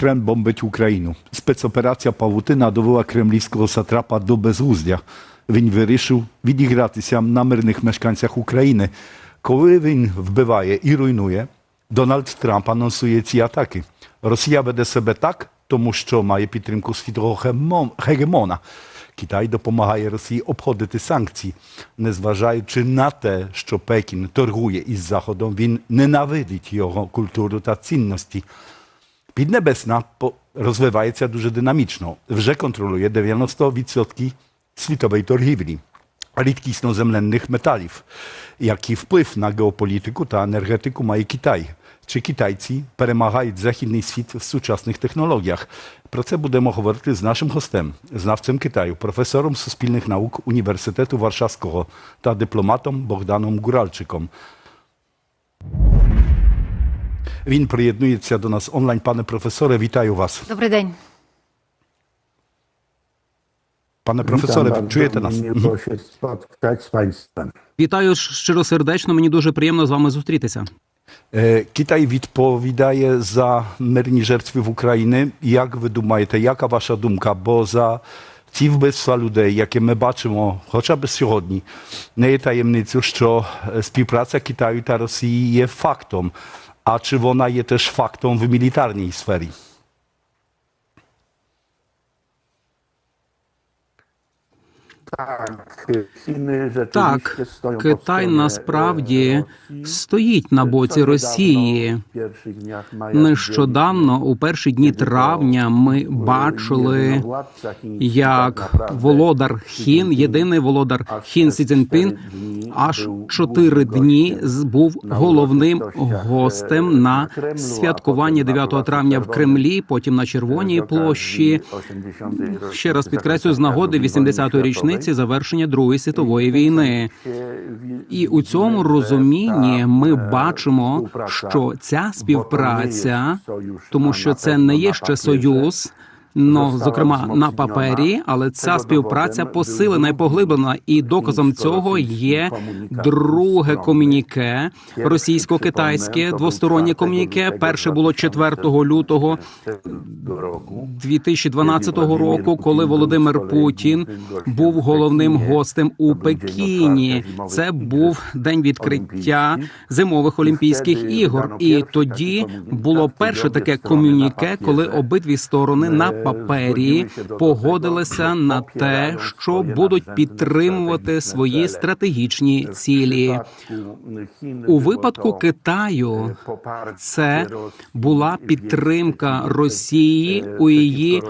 Kreml bombить Україну. Спецоперація Павутина довела кремлівського сатрапа до безглуздя. Він вирішив відігратися на мирних мешканцях України. Коли він вбиває і руйнує, Дональд Трамп анонсує ці атаки. Росія веде себе так, тому що має підтримку світового гемо- гегемона. Китай допомагає Росії обходити санкції, незважаючи на те, що Пекін торгує із Заходом, він ненавидить його культуру та цінності. Піднебесна по- розвивається дуже динамічно. Вже контролює 90% світової торгівлі рідкісноземленних металів. Який вплив на геополітику та енергетику має Китай? Чи китайці перемагають західний світ в сучасних технологіях? Про це будемо говорити з нашим гостем, знавцем Китаю, професором суспільних наук Університету Варшавського та дипломатом Богданом Гуральчиком. Він приєднується до нас онлайн. Пане професоре, вітаю вас. Добрий день. Miło się spotkać z Państwem. Вітаю щиросердечно. Мені дуже приємно з вами зустрітися. Е, Китай відповідає за мирні жертви в Україні. Як ви думаєте, яка ваша думка? Бо за ці вбивства людей, які ми бачимо хоча б сьогодні, не є таємницею, що е, співпраця Китаю та Росії є фактом. А чи вона є теж фактом в мілітарній сфері? Так, Китай насправді e, стоїть на боці Росії. Нещодавно, у перші дні травня, ми бачили, як володар Хін, єдиний володар Хін Сі Цзіньпін, аж чотири дні був головним гостем на святкуванні 9 травня в Кремлі, потім на Червоній площі. Ще раз підкреслю з нагоди 80-ї річниці завершення Другої світової війни. І у цьому розумінні ми бачимо, що ця співпраця, тому що це не є ще союз. Ну, зокрема, на папері, але ця співпраця посилена і поглиблена, і доказом цього є друге комуніке російсько-китайське двостороннє комуніке. Перше було 4 лютого 2012 року, коли Володимир Путін був головним гостем у Пекіні. Це був день відкриття зимових Олімпійських ігор. І тоді було перше таке комюніке, коли обидві сторони на папері погодилися на те, що будуть підтримувати свої стратегічні цілі. У випадку Китаю це була підтримка Росії у її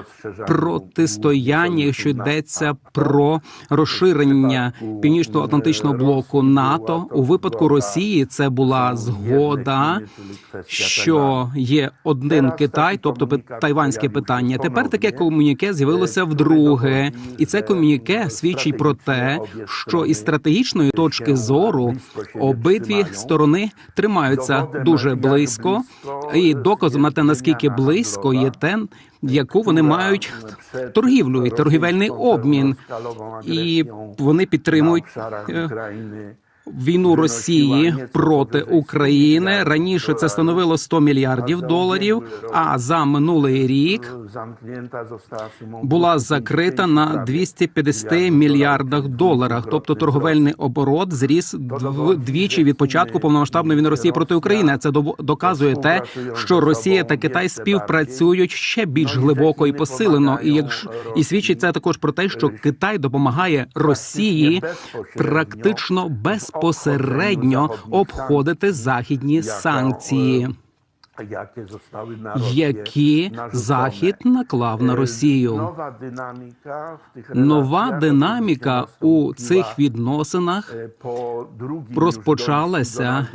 протистоянні, якщо йдеться про розширення північно-атлантичного блоку НАТО. У випадку Росії це була згода, що є один Китай, тобто тайванське питання. Тепер таке комуніке з'явилося вдруге, і це комуніке свідчить про те, що із стратегічної точки зору обидві сторони тримаються дуже близько, і доказом на те, наскільки близько є те, яку вони мають торгівлю і торгівельний обмін, і вони підтримують е, війну Росії проти України. Раніше це становило 100 мільярдів доларів. А за минулий рік була закрита на 250 мільярдах доларах. Тобто торговельний оборот зріс дв- двічі від початку повномасштабної війни Росії проти України. Це доказує те, що Росія та Китай співпрацюють ще більш глибоко і посилено. І якщо і свідчить це також про те, що Китай допомагає Росії практично безпосередньо обходити західні санкції, які захід наклав на Росію. Нова динаміка у цих відносинах розпочалася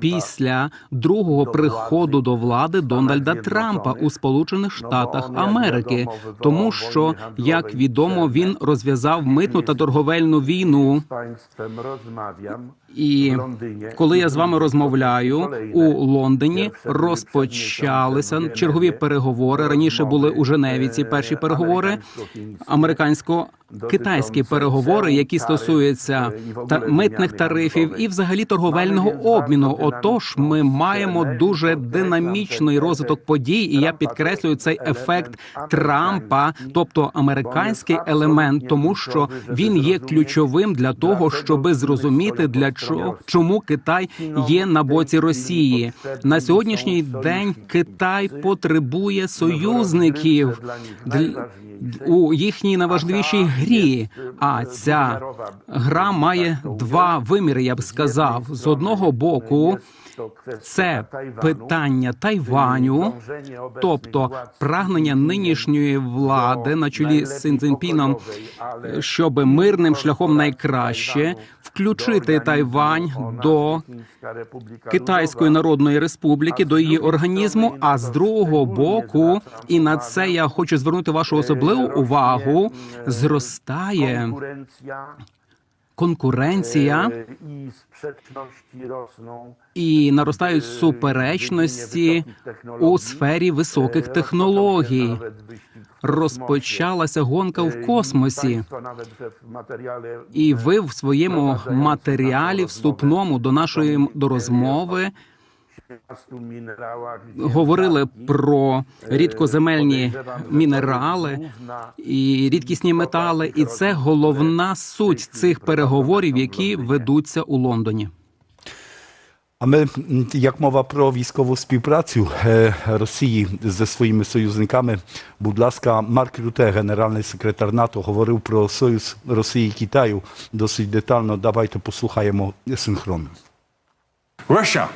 після другого приходу до влади Дональда Трампа у Сполучених Штатах Америки, тому що, як відомо, він розв'язав митну та торговельну війну. І коли я з вами розмовляю у Лондоні, розпочалися чергові переговори. Раніше були у Женеві ці перші переговори американсько китайські переговори, які стосуються та митних тарифів і взагалі торговельного обміну. Отож, ми маємо дуже динамічний розвиток подій, і я підкреслюю цей ефект Трампа, тобто американський елемент, тому що він є ключовим для того, щоби зрозуміти для чого чому Китай є на боці Росії. На сьогоднішній день Китай потребує союзників у їхній найважливішій грі. А ця гра має два виміри. Я б сказав, з одного боку. Це питання Тайваню, тобто прагнення нинішньої влади на чолі з Син Цзіньпіном, щоб мирним шляхом найкраще включити Тайвань до Китайської Народної Республіки, до її організму. А з другого боку, і на це я хочу звернути вашу особливу увагу. Зростає конкуренція sprzeczności і наростають суперечності у сфері високих технологій. Розпочалася гонка в космосі. І ви в своєму матеріалі вступному до нашої до розмови говорили про рідкоземельні мінерали і рідкісні метали, і це головна суть цих переговорів, які ведуться у Лондоні. A my, m, jak mowa про військову співпрацю е, Росії зі своїми союзниками, будь ласка, Марк Рюте, генеральний секретар НАТО, говорив про союз Росії і Китаю досить детально. Давайте послухаємо синхронно. Russia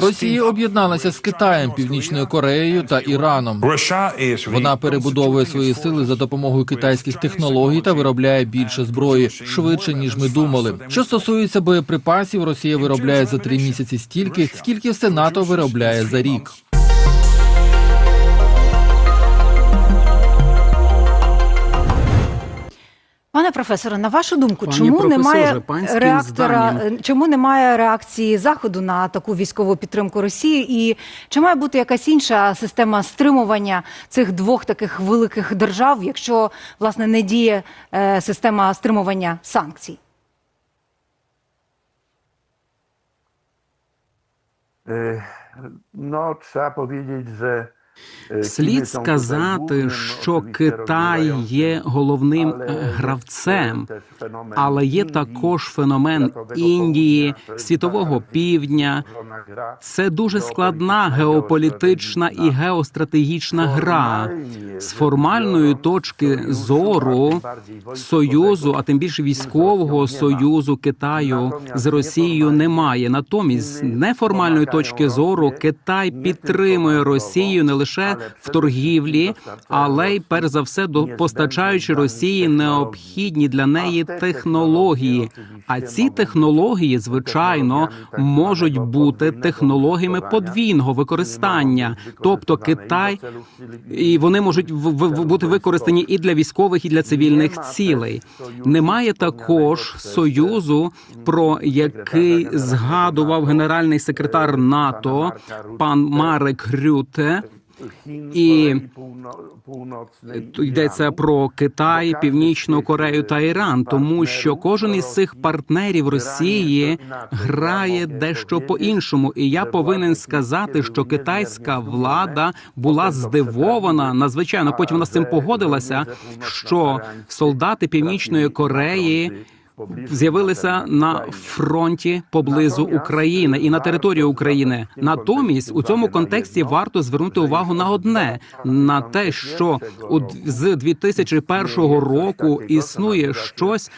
Росія об'єдналася з Китаєм, Північною Кореєю та Іраном. Вона перебудовує свої сили за допомогою китайських технологій та виробляє більше зброї швидше ніж ми думали. Що стосується боєприпасів, Росія виробляє за три місяці стільки, скільки все НАТО виробляє за рік. Пане професоре, на вашу думку, Пані чому немає реактора, зданням. е, чому немає реакції заходу на таку військову підтримку Росії? І чи має бути якась інша система стримування цих двох таких великих держав, якщо власне не діє е, система стримування санкцій? E, No, trzeba powiedzieć, że Слід są tutaj сказати, що Китай є головним е, jest, гравцем, але є також феномен Індії, світового півдня. Це дуже складна геополітична і геостратегічна гра. З формальної точки зору союзу, а тим більше військового союзу Китаю з Росією немає. Натомість, з неформальної точки зору, Китай підтримує Росію не лише в торгівлі, але й перш за все до постачаючи Росії необхідні для неї технології. А ці технології, звичайно, можуть бути технологіями подвійного використання, тобто Китай і вони можуть бути використані і для військових, і для цивільних цілей. Немає також союзу, про який згадував генеральний секретар НАТО пан Марек Рюте. І Тут йдеться про Китай, Північну Корею та Іран, тому що кожен із цих партнерів Росії грає дещо по-іншому. І я повинен сказати, що китайська влада була здивована надзвичайно. Потім вона з цим погодилася, що солдати Північної Кореї. З'явилися на фронті поблизу України і на території України. Натомість у цьому контексті варто звернути увагу на одне: на те, що у з 2001 року існує щось,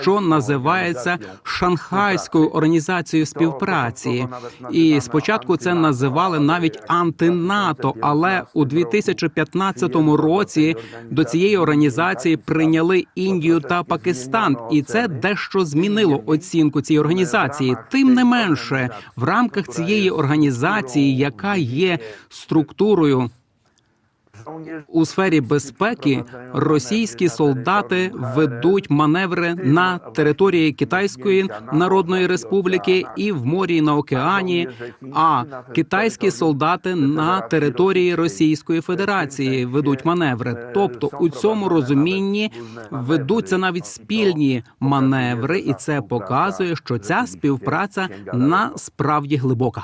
що називається Шанхайською організацією співпраці. І спочатку це називали навіть антинато, але у 2015 році до цієї організації прийняли Індію та Пакистан, і це дещо змінило оцінку цієї організації. Тим не менше, в рамках цієї організації, яка є структурою у сфері безпеки російські солдати ведуть маневри на території Китайської Народної Республіки і в морі на океані. А китайські солдати на території Російської Федерації ведуть маневри. Тобто у цьому розумінні ведуться навіть спільні маневри, і це показує, що ця співпраця насправді глибока.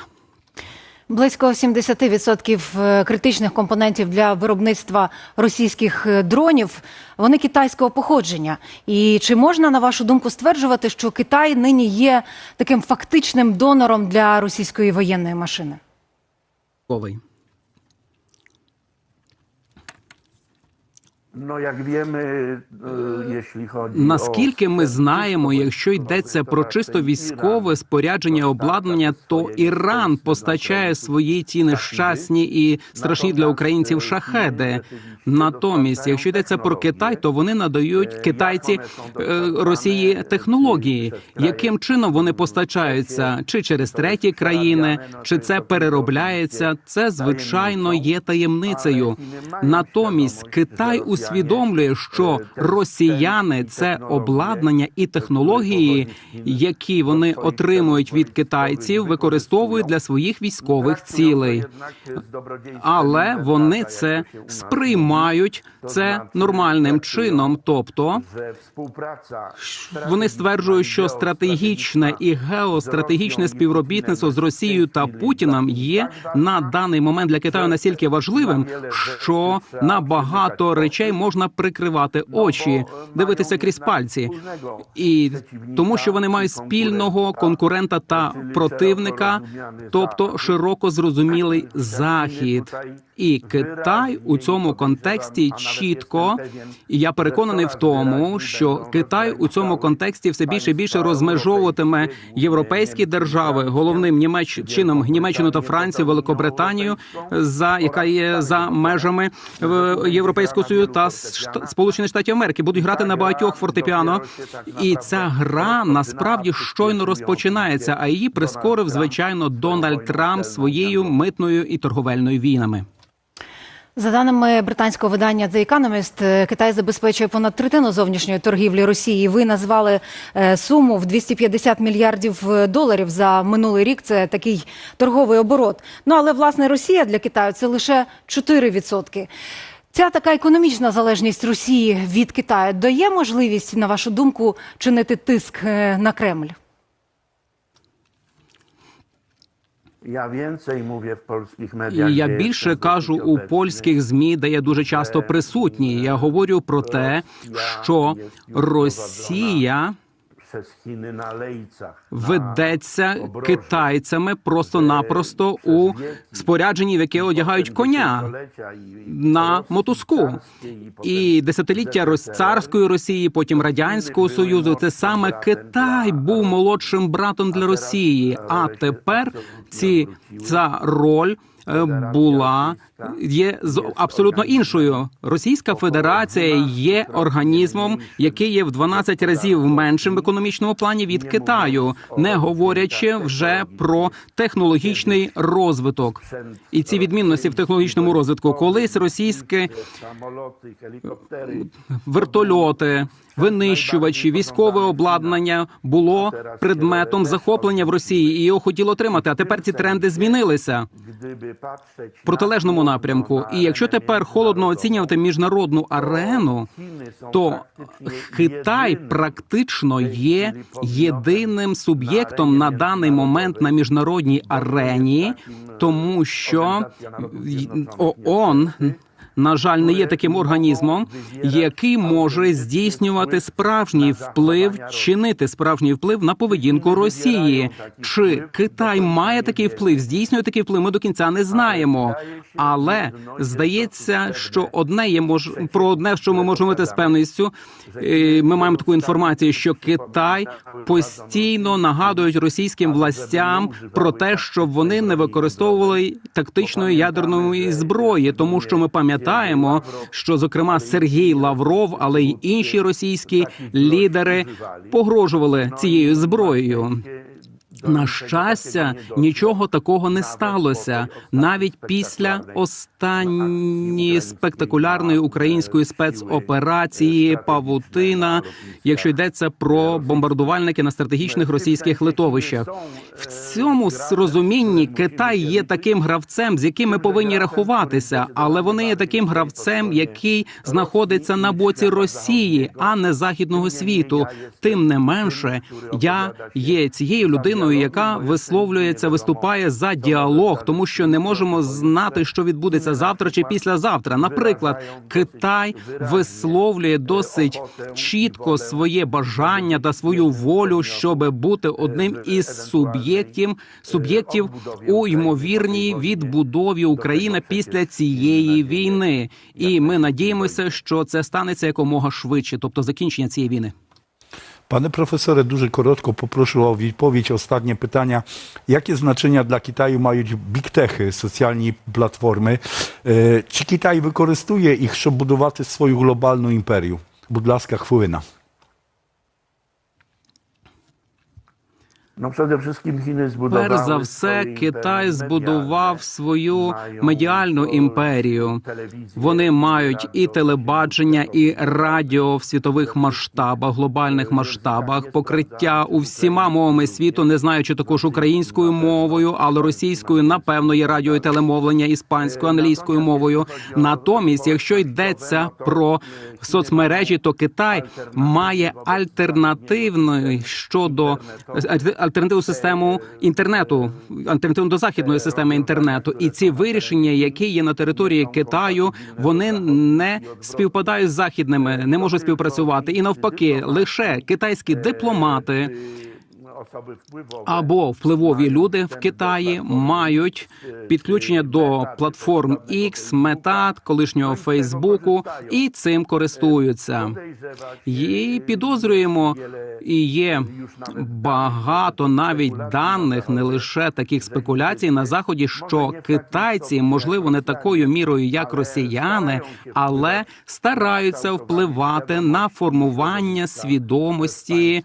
Близько 70% критичних компонентів для виробництва російських е, дронів вони китайського походження. І чи можна, на вашу думку, стверджувати, що Китай нині є таким фактичним донором для російської воєнної машини? Ковий. No jak wiemy, e, jeśli chodzi Наскільки ми знаємо, якщо йдеться про чисто військове спорядження обладнання, то Іран постачає свої ті нещасні і страшні для українців шахеди. Натомість, якщо йдеться про Китай, то вони надають китайці е, Росії технології. Яким чином вони постачаються, чи через треті країни, чи це переробляється? Це звичайно є таємницею. Натомість Китай усвідомлює, що росіяни це обладнання і технології, які вони отримують від китайців, використовують для своїх військових цілей. Але вони це сприймають це нормальним чином, тобто вони стверджують, що стратегічне і геостратегічне співробітництво з Росією та Путіним є на даний момент для Китаю настільки важливим, що на багато речей можна прикривати очі, дивитися крізь пальці, і тому, що вони мають спільного конкурента та противника, тобто широко зрозумілий захід. І Китай у цьому контексті чітко, і я переконаний в тому, що Китай у цьому контексті все більше і більше розмежовуватиме європейські держави, головним Німеч... чином Німеччину та Францію, Великобританію, за яка є за межами е, Європейського союзу та Сполучених Штатів Америки, будуть грати на багатьох фортепіано. І ця гра насправді щойно розпочинається. А її прискорив звичайно Дональд Трамп своєю митною і торговельною війнами. За даними британського видання The Economist, Китай забезпечує понад третину зовнішньої торгівлі Росії. Ви назвали е, суму в 250 мільярдів е, доларів за минулий рік. Це такий торговий оборот. Ну але власне Росія для Китаю це лише 4%. Ця така економічна залежність Росії від Китаю дає можливість, на вашу думку, чинити тиск е, на Кремль. Ja więcej mówię w polskich І я більше кажу у польських змі, де я дуже часто присутній. Я говорю про те, що Росія Ведеться китайцями просто-напросто у спорядженні, в яке одягають коня. на мотузку. І десятиліття царської Росії, потім радянського союзу. Це саме Китай був молодшим братом для Росії. А тепер ці ця роль. Е, Була є з абсолютно іншою. Російська Федерація є організмом, який є в 12 разів меншим в економічному плані від Китаю, не говорячи вже про технологічний розвиток. І ці відмінності в технологічному розвитку, колись Samoloty, helikoptery. вертольоти, винищувачі, військове обладнання було предметом захоплення в Росії, і його хотіли отримати. А тепер ці тренди змінилися в протилежному напрямку. І якщо тепер холодно оцінювати міжнародну арену, то Китай практично є єдиним суб'єктом на даний момент на міжнародній арені, тому що ООН на жаль, не є таким організмом, який може здійснювати справжній вплив, чинити справжній вплив на поведінку Росії. Чи Китай має такий вплив, здійснює такий вплив? Ми до кінця не знаємо. Але здається, що одне є мож про одне, що ми можемо говорити з певністю. е, Ми маємо таку інформацію, що Китай постійно нагадують російським властям про те, щоб вони не використовували тактичної ядерної зброї, тому що ми пам'ятаємо, що зокрема Сергій Лавров, але й інші російські лідери погрожували цією зброєю. На щастя, нічого такого не сталося навіть після останньої спектакулярної української спецоперації Павутина, якщо йдеться про бомбардувальники на стратегічних російських литовищах. В цьому розумінні Китай є таким гравцем, з яким ми повинні рахуватися, але вони є таким гравцем, який знаходиться на боці Росії, а не західного світу. Тим не менше, я є цією людиною, яка висловлюється, виступає за діалог, тому що не можемо знати, що відбудеться завтра чи післязавтра. Наприклад, Китай висловлює досить чітко своє бажання та свою волю, щоб бути одним із суб'єктів суб'єктів у ймовірній відбудові України після цієї війни. І ми надіємося, що це станеться якомога швидше, тобто закінчення цієї війни. Panie profesorze, дуже коротко попрошу o відповідь. Останнє питання. Яке значення для Китаю мають біктехи, соціальні платформи? Е, Чи Китай використовує їх, щоб будувати свою глобальну імперію? Будь ласка, Chiny Перш за все, Китай збудував свою медіальну е, імперію. Вони мають і телебачення, і радіо в світових масштабах, глобальних масштабах, покриття у всіма мовами світу, не знаючи також українською мовою, але російською, напевно, є радіо і телемовлення іспанською, англійською мовою. Натомість, якщо йдеться про соцмережі, то Китай має альтернативний щодо альтернативну систему інтернету, альтернативну до західної системи інтернету. І ці вирішення, які є на території Китаю, вони не співпадають з західними, не можуть співпрацювати. І навпаки, лише китайські дипломати. Або впливові люди в Китаї мають підключення до платформ X, Мета, колишнього Фейсбуку, і цим користуються. І підозрюємо, і є багато навіть даних, не лише таких спекуляцій на заході, що китайці, можливо, не такою мірою, як росіяни, але стараються впливати на формування свідомості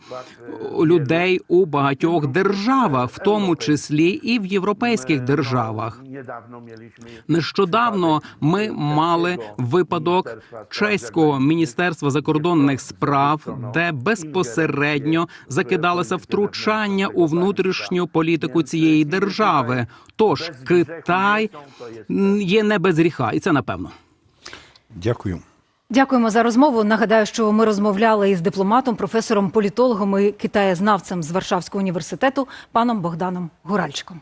людей у багатьох державах, в тому числі і в європейських державах. Нещодавно ми мали випадок чеського міністерства закордонних справ, де безпосередньо закидалося втручання у внутрішню політику цієї держави. Тож Китай є не без гріха, і це напевно. Дякую. Дякуємо за розмову. Нагадаю, що ми розмовляли із дипломатом, професором, політологом і китаєзнавцем з Варшавського університету паном Богданом Гуральчиком.